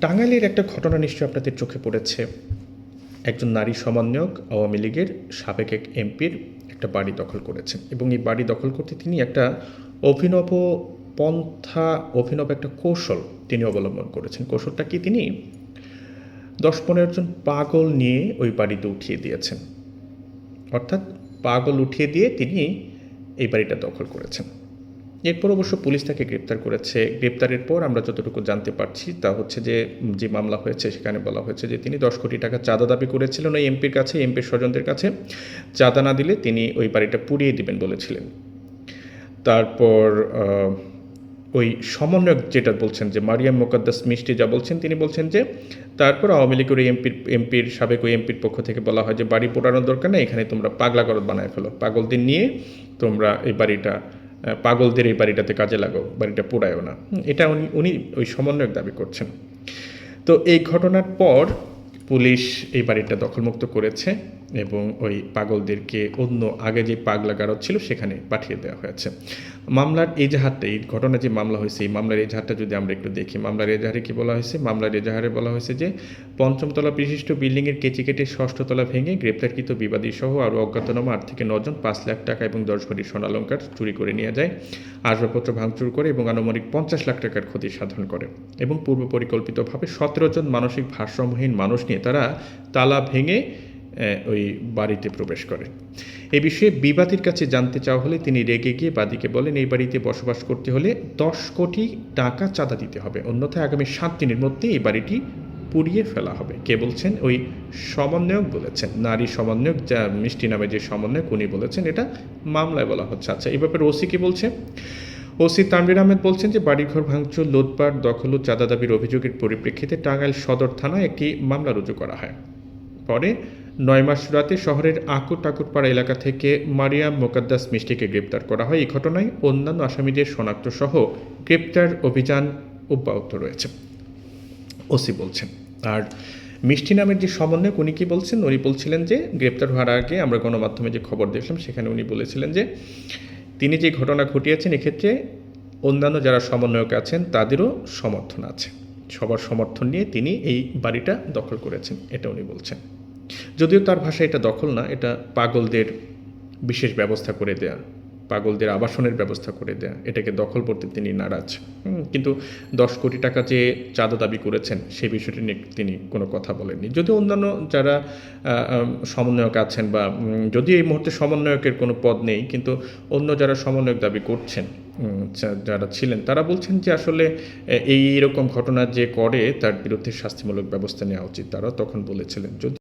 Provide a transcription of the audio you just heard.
টাঙ্গাইলের একটা ঘটনা নিশ্চয়ই আপনাদের চোখে পড়েছে। একজন নারী সমন্বয়ক আওয়ামী লীগের সাবেক এক এমপির একটা বাড়ি দখল করেছেন এবং এই বাড়ি দখল করতে তিনি একটা অভিনব পন্থা, অভিনব একটা কৌশল তিনি অবলম্বন করেছেন। কৌশলটা কি? তিনি দশ পনেরো জন পাগল নিয়ে ওই বাড়িতে উঠিয়ে দিয়েছেন। অর্থাৎ পাগল উঠিয়ে দিয়ে তিনি এই বাড়িটা দখল করেছেন। এরপর অবশ্য পুলিশ তাকে গ্রেপ্তার করেছে। গ্রেপ্তারের পর আমরা যতটুকু জানতে পারছি তা হচ্ছে যে যে মামলা হয়েছে সেখানে বলা হয়েছে যে তিনি দশ কোটি টাকা চাঁদা দাবি করেছিলেন ওই এমপির কাছে, এমপির স্বজনদের কাছে। চাঁদা না দিলে তিনি ওই বাড়িটা পুড়িয়ে দিবেন বলেছিলেন। তারপর ওই সমন্বয়ক যেটা বলছেন যে, মারিয়াম মোকাদ্দাস মিষ্টি যা বলছেন, তিনি বলছেন যে, তারপর আওয়ামী লীগের এমপির এমপির সাবেক ওই এমপির পক্ষ থেকে বলা হয় যে, বাড়ি পোড়ানোর দরকার নেই, এখানে তোমরা পাগলা করত বানায় ফেলো। পাগলদের নিয়ে তোমরা এই বাড়িটা পাগলদের এই বাড়িটাতে কাজে লাগো বাড়িটা পোড়ায়ও না। এটা উনি উনি ওই সমন্বয়ক দাবি করছেন। তো এই ঘটনার পর পুলিশ এই বাড়িটা দখলমুক্ত করেছে এবং ওই পাগলদেরকে অন্য আগে যে পাগলা গারদ ছিল সেখানে পাঠিয়ে দেওয়া হয়েছে। মামলার এজাহারটা, এই ঘটনা যে মামলা হয়েছে, এই মামলার এজাহারটা যদি আমরা একটু দেখি, মামলার এজাহারে কি বলা হয়েছে? মামলার এজাহারে বলা হয়েছে যে পঞ্চমতলা বিশিষ্ট বিল্ডিংয়ের কেচি কেটে ষষ্ঠতলা ভেঙে গ্রেপ্তারকৃত বিবাদী সহ আরও অজ্ঞাতনামা আট থেকে নজন পাঁচ লাখ টাকা এবং দশ ভরি স্বর্ণালঙ্কার চুরি করে নিয়ে যায়, আসবাবপত্র ভাঙচুর করে এবং আনুমানিক পঞ্চাশ লাখ টাকার ক্ষতি সাধন করে এবং পূর্ব পরিকল্পিতভাবে সতেরো জন মানসিক ভারসাম্যহীন মানুষ নিয়ে তারা তালা ভেঙে ওই বাড়িতে প্রবেশ করে। এ বিষয়ে বিবাদীর কাছে জানতে চাওয়া হলে তিনি রেগে গিয়ে বাদীকে বলেন, এই বাড়িতে বসবাস করতে হলে দশ কোটি টাকা চাঁদা দিতে হবে। অন্যথায় আগামী সাত দিনের মধ্যে এই বাড়িটি পুড়িয়ে ফেলা হবে। কে বলছেন? ওই সমন্বয়ক বলেছেন। নারী সমন্বয়ক, যা মিষ্টি নামে যে সমন্বয়ক, উনি বলেছেন, এটা মামলায় বলা হচ্ছে। আচ্ছা এই ব্যাপারে ওসি কি বলছে? ওসি তানভীর আহমেদ বলছেন যে বাড়িঘর ভাঙচুর, লুটপাট, দখল ও চাঁদা দাবির অভিযোগের পরিপ্রেক্ষিতে টাঙ্গাইল সদর থানায় একটি মামলা রুজু করা হয়। পরে নয় মাস রাতে শহরের আকুট আকুটপাড়া এলাকা থেকে মারিয়াম মোকাদ্দাস মিষ্টিকে গ্রেপ্তার করা হয়। এই ঘটনায় অন্যান্য আসামিদের শনাক্ত সহ গ্রেপ্তার অভিযান অব্যাহত রয়েছে, ওসি বলছেন। আর মিষ্টি নামের যে সমন্বয়ক, উনি কি বলছেন? উনি বলছিলেন যে, গ্রেপ্তার হওয়ার আগে আমরা গণমাধ্যমে যে খবর দেখলাম, সেখানে উনি বলেছিলেন যে তিনি যে ঘটনা ঘটিয়েছেন, এক্ষেত্রে অন্যান্য যারা সমন্বয়ক আছেন, তাদেরও সমর্থন আছে। সবার সমর্থন নিয়ে তিনি এই বাড়িটা দখল করেছেন, এটা উনি বলছেন। যদিও তার ভাষায় এটা দখল না, এটা পাগলদের বিশেষ ব্যবস্থা করে দেয়া। পাগলদের আবাসনের ব্যবস্থা করে দেয়া এটাকে দখল করতে তিনি নারাজ। কিন্তু দশ কোটি টাকা যে চাঁদা দাবি করেছেন সেই বিষয়টি নিয়ে তিনি কোনো কথা বলেননি। যদিও অন্যান্য যারা সমন্বয়ক আছেন বা যদি এই মুহূর্তে সমন্বয়কের কোনো পদ নেই, কিন্তু অন্য যারা সমন্বয়ক দাবি করছেন যারা ছিলেন, তারা বলছেন যে আসলে এই রকম ঘটনা যে করে, তার বিরুদ্ধে শাস্তিমূলক ব্যবস্থা নেওয়া উচিত। তারা তখন বলেছিলেন, যদি